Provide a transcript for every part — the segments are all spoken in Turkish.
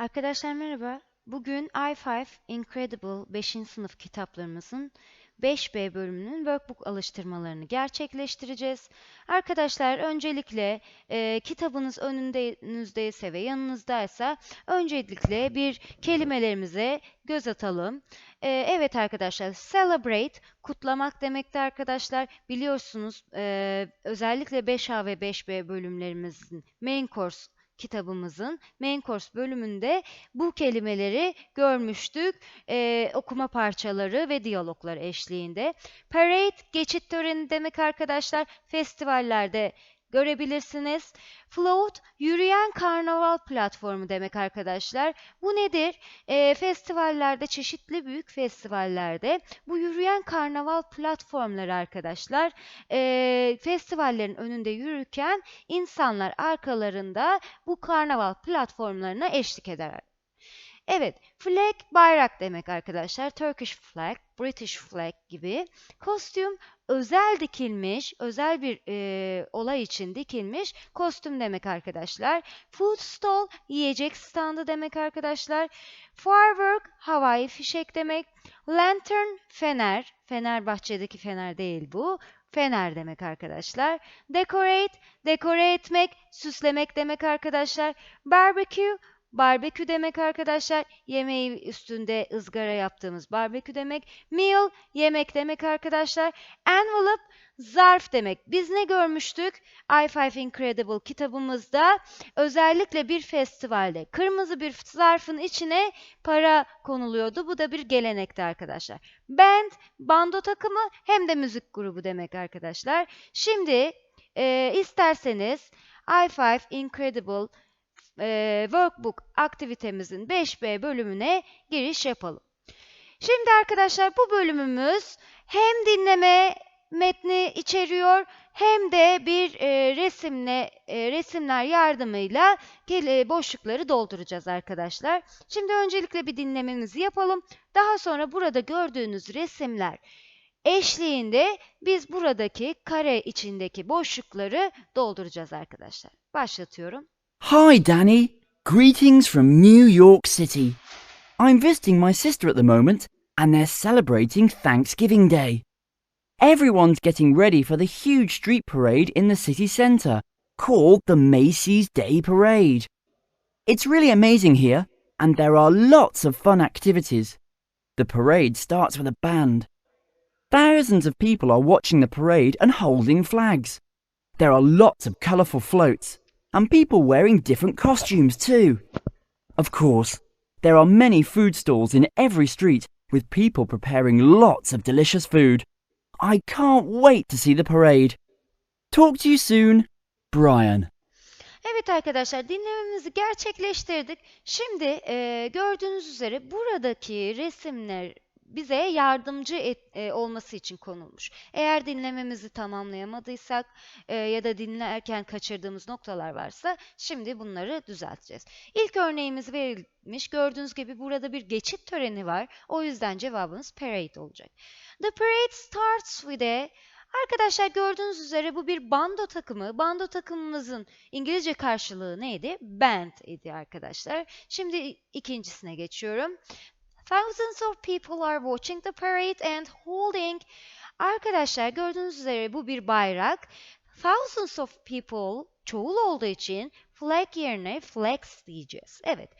Arkadaşlar merhaba. Bugün i5 Incredible 5. sınıf kitaplarımızın 5B bölümünün workbook alıştırmalarını gerçekleştireceğiz. Arkadaşlar öncelikle e, kitabınız önünüzdeyse ve yanınızdaysa öncelikle bir kelimelerimize göz atalım. E, evet arkadaşlar celebrate kutlamak demekti arkadaşlar. Biliyorsunuz e, özellikle 5A ve 5B bölümlerimizin main course kitabımızın main course bölümünde bu kelimeleri görmüştük. Ee, okuma parçaları ve diyaloglar eşliğinde. Parade, geçit töreni demek arkadaşlar. Festivallerde görebilirsiniz. Float, yürüyen karnaval platformu demek arkadaşlar. Bu nedir? E, festivallerde, çeşitli büyük festivallerde bu yürüyen karnaval platformları arkadaşlar, e, festivallerin önünde yürürken insanlar arkalarında bu karnaval platformlarına eşlik eder. Evet, flag bayrak demek arkadaşlar. Turkish flag, British flag gibi. Kostüm özel dikilmiş, özel bir e, olay için dikilmiş kostüm demek arkadaşlar. Food stall, yiyecek standı demek arkadaşlar. Firework, havai fişek demek. Lantern, fener. Fenerbahçe'deki fener değil bu. Fener demek arkadaşlar. Decorate, dekore etmek, süslemek demek arkadaşlar. Barbecue, Barbekü demek arkadaşlar. Yemeği üstünde ızgara yaptığımız barbekü demek. Meal yemek demek arkadaşlar. Envelope zarf demek. Biz ne görmüştük? i5 Incredible kitabımızda özellikle bir festivalde kırmızı bir zarfın içine para konuluyordu. Bu da bir gelenekti arkadaşlar. Band, bando takımı hem de müzik grubu demek arkadaşlar. Şimdi e, isterseniz i5 Incredible e, workbook aktivitemizin 5B bölümüne giriş yapalım. Şimdi arkadaşlar bu bölümümüz hem dinleme metni içeriyor hem de bir e, resimle e, resimler yardımıyla boşlukları dolduracağız arkadaşlar. Şimdi öncelikle bir dinlememizi yapalım. Daha sonra burada gördüğünüz resimler eşliğinde biz buradaki kare içindeki boşlukları dolduracağız arkadaşlar. Başlatıyorum. Hi, Danny. Greetings from New York City. I'm visiting my sister at the moment, and they're celebrating Thanksgiving Day. Everyone's getting ready for the huge street parade in the city centre, called the Macy's Day Parade. It's really amazing here, and there are lots of fun activities. The parade starts with a band. Thousands of people are watching the parade and holding flags. There are lots of colourful floats, and people wearing different costumes too. Of course, there are many food stalls in every street with people preparing lots of delicious food. I can't wait to see the parade. Talk to you soon, Brian. Evet arkadaşlar dinlememizi gerçekleştirdik. Şimdi e, gördüğünüz üzere buradaki resimler bize yardımcı et, e, olması için konulmuş. Eğer dinlememizi tamamlayamadıysak e, ya da dinlerken kaçırdığımız noktalar varsa şimdi bunları düzelteceğiz. İlk örneğimiz verilmiş. Gördüğünüz gibi burada bir geçit töreni var. O yüzden cevabımız parade olacak. The parade starts with a Arkadaşlar gördüğünüz üzere bu bir bando takımı. Bando takımımızın İngilizce karşılığı neydi? Band idi arkadaşlar. Şimdi ikincisine geçiyorum. Thousands of people are watching the parade and holding. Arkadaşlar gördüğünüz üzere bu bir bayrak. Thousands of people çoğul olduğu için flag yerine flags diyeceğiz. Evet.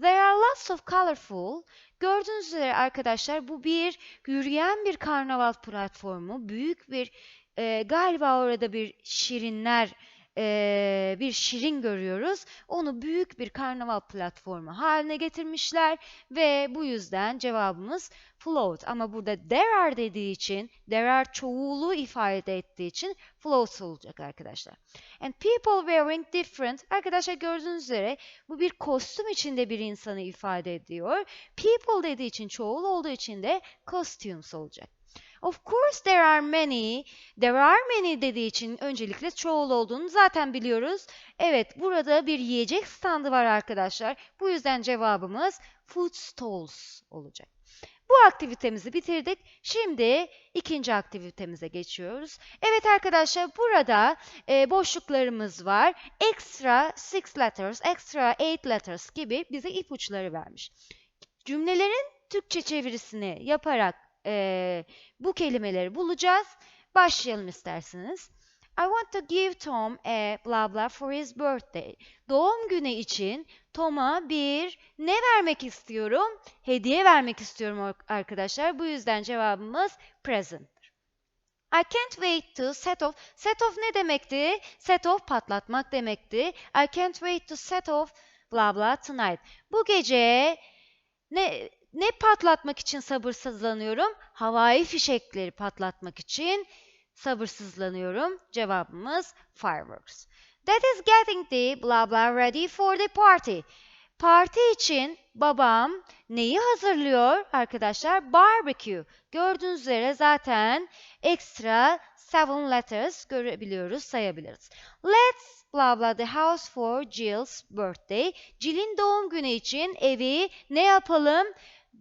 There are lots of colorful. Gördüğünüz üzere arkadaşlar bu bir yürüyen bir karnaval platformu. Büyük bir e, galiba orada bir şirinler e, bir şirin görüyoruz. Onu büyük bir karnaval platformu haline getirmişler ve bu yüzden cevabımız float. Ama burada there are dediği için, there are çoğulu ifade ettiği için float olacak arkadaşlar. And people wearing different. Arkadaşlar gördüğünüz üzere bu bir kostüm içinde bir insanı ifade ediyor. People dediği için çoğul olduğu için de costumes olacak. Of course there are many. There are many dediği için öncelikle çoğul olduğunu zaten biliyoruz. Evet burada bir yiyecek standı var arkadaşlar. Bu yüzden cevabımız food stalls olacak. Bu aktivitemizi bitirdik. Şimdi ikinci aktivitemize geçiyoruz. Evet arkadaşlar burada e, boşluklarımız var. Extra six letters, extra eight letters gibi bize ipuçları vermiş. Cümlelerin Türkçe çevirisini yaparak e, bu kelimeleri bulacağız. Başlayalım isterseniz. I want to give Tom a blah blah for his birthday. Doğum günü için Tom'a bir ne vermek istiyorum? Hediye vermek istiyorum ar- arkadaşlar. Bu yüzden cevabımız present. I can't wait to set off. Set off ne demekti? Set off patlatmak demekti. I can't wait to set off blah blah tonight. Bu gece ne ne patlatmak için sabırsızlanıyorum? Havai fişekleri patlatmak için sabırsızlanıyorum. Cevabımız fireworks. That is getting the blah blah ready for the party. Parti için babam neyi hazırlıyor arkadaşlar? Barbecue. Gördüğünüz üzere zaten extra seven letters görebiliyoruz, sayabiliriz. Let's blah blah the house for Jill's birthday. Jill'in doğum günü için evi ne yapalım?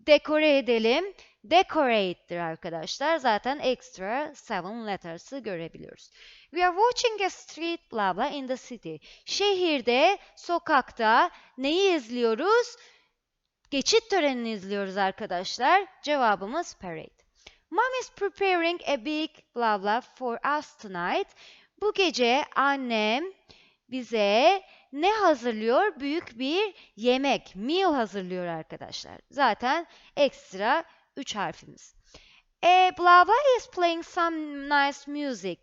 Dekore edelim. Decorate'dir arkadaşlar. Zaten extra seven letters'ı görebiliyoruz. We are watching a street blah blah in the city. Şehirde, sokakta neyi izliyoruz? Geçit törenini izliyoruz arkadaşlar. Cevabımız parade. Mom is preparing a big blah blah for us tonight. Bu gece annem bize ne hazırlıyor? Büyük bir yemek, meal hazırlıyor arkadaşlar. Zaten ekstra 3 harfimiz. E blah is playing some nice music.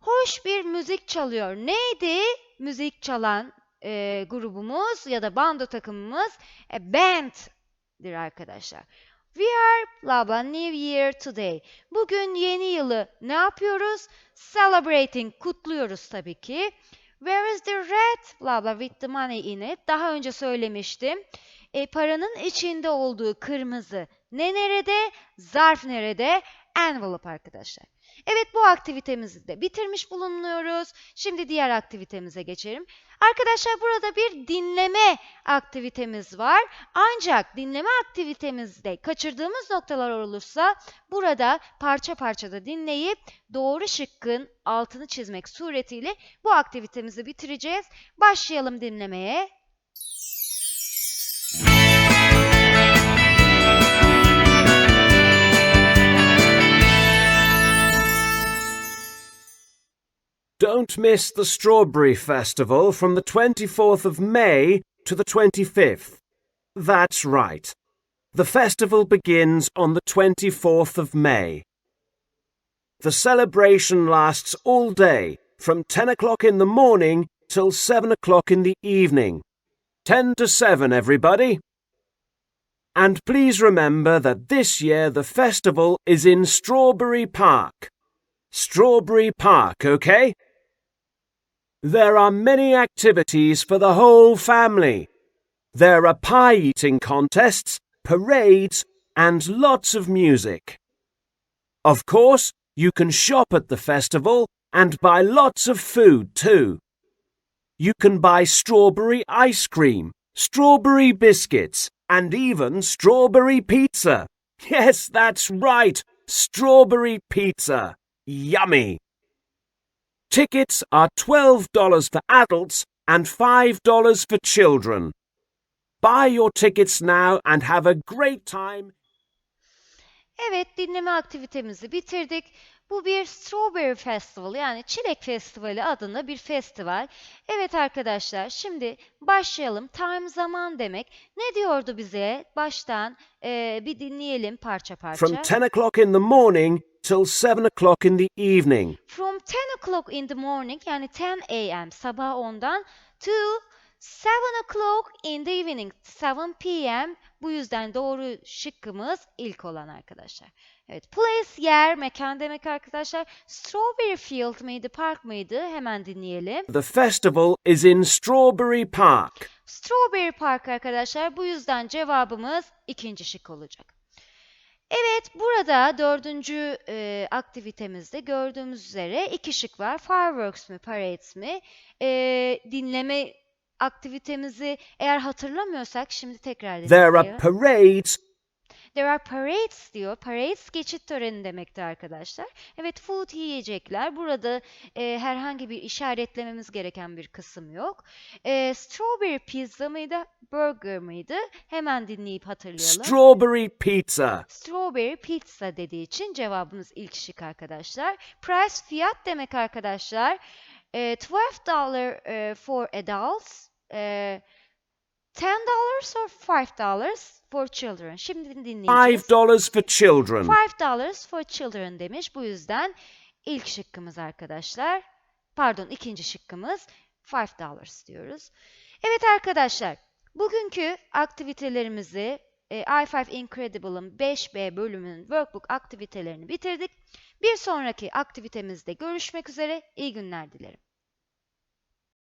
Hoş bir müzik çalıyor. Neydi müzik çalan e, grubumuz ya da bando takımımız? E, band'dir arkadaşlar. We are blah New Year today. Bugün yeni yılı ne yapıyoruz? Celebrating, kutluyoruz tabii ki. Where is the red blah blah with the money in it? Daha önce söylemiştim. E, paranın içinde olduğu kırmızı ne nerede? Zarf nerede? Envelope arkadaşlar. Evet bu aktivitemizi de bitirmiş bulunuyoruz. Şimdi diğer aktivitemize geçelim. Arkadaşlar burada bir dinleme aktivitemiz var. Ancak dinleme aktivitemizde kaçırdığımız noktalar olursa burada parça parça da dinleyip doğru şıkkın altını çizmek suretiyle bu aktivitemizi bitireceğiz. Başlayalım dinlemeye. Don't miss the Strawberry Festival from the 24th of May to the 25th. That's right. The festival begins on the 24th of May. The celebration lasts all day, from 10 o'clock in the morning till 7 o'clock in the evening. 10 to 7, everybody. And please remember that this year the festival is in Strawberry Park. Strawberry Park, okay? There are many activities for the whole family. There are pie eating contests, parades, and lots of music. Of course, you can shop at the festival and buy lots of food too. You can buy strawberry ice cream, strawberry biscuits, and even strawberry pizza. Yes, that's right, strawberry pizza. Yummy! Tickets are $12 for adults and $5 for children. Buy your tickets now and have a great time. Evet, dinleme aktivitemizi bitirdik. Bu bir Strawberry Festival yani Çilek Festivali adında bir festival. Evet arkadaşlar, şimdi başlayalım. Time zaman demek. Ne diyordu bize? Baştan eee, bir dinleyelim parça parça. From 10 o'clock in the morning till 7 o'clock in the evening. From 10 o'clock in the morning yani 10 a.m. sabah 10'dan to 7 o'clock in the evening 7 p.m. Bu yüzden doğru şıkkımız ilk olan arkadaşlar. Evet, place yer, mekan demek arkadaşlar. Strawberry Field mıydı, park mıydı? Hemen dinleyelim. The festival is in Strawberry Park. Strawberry Park arkadaşlar. Bu yüzden cevabımız ikinci şık olacak. Evet, burada dördüncü e, aktivitemizde gördüğümüz üzere iki şık var. Fireworks mi, parades mi? E, dinleme aktivitemizi eğer hatırlamıyorsak şimdi tekrar There are parades There are parades diyor. Parades geçit töreni demektir arkadaşlar. Evet food yiyecekler. Burada e, herhangi bir işaretlememiz gereken bir kısım yok. E, strawberry pizza mıydı? Burger mıydı? Hemen dinleyip hatırlayalım. Strawberry pizza. Strawberry pizza dediği için cevabımız ilk şık arkadaşlar. Price fiyat demek arkadaşlar. E, 12 dollar e, for adults. E, 10 dollars or 5 dollars for children. Şimdi dinleyeceğiz. Five dollars for children. 5 dollars for children demiş. Bu yüzden ilk şıkkımız arkadaşlar. Pardon ikinci şıkkımız 5 dollars diyoruz. Evet arkadaşlar. Bugünkü aktivitelerimizi e, i5 Incredible'ın 5B bölümünün workbook aktivitelerini bitirdik. Bir sonraki aktivitemizde görüşmek üzere. İyi günler dilerim.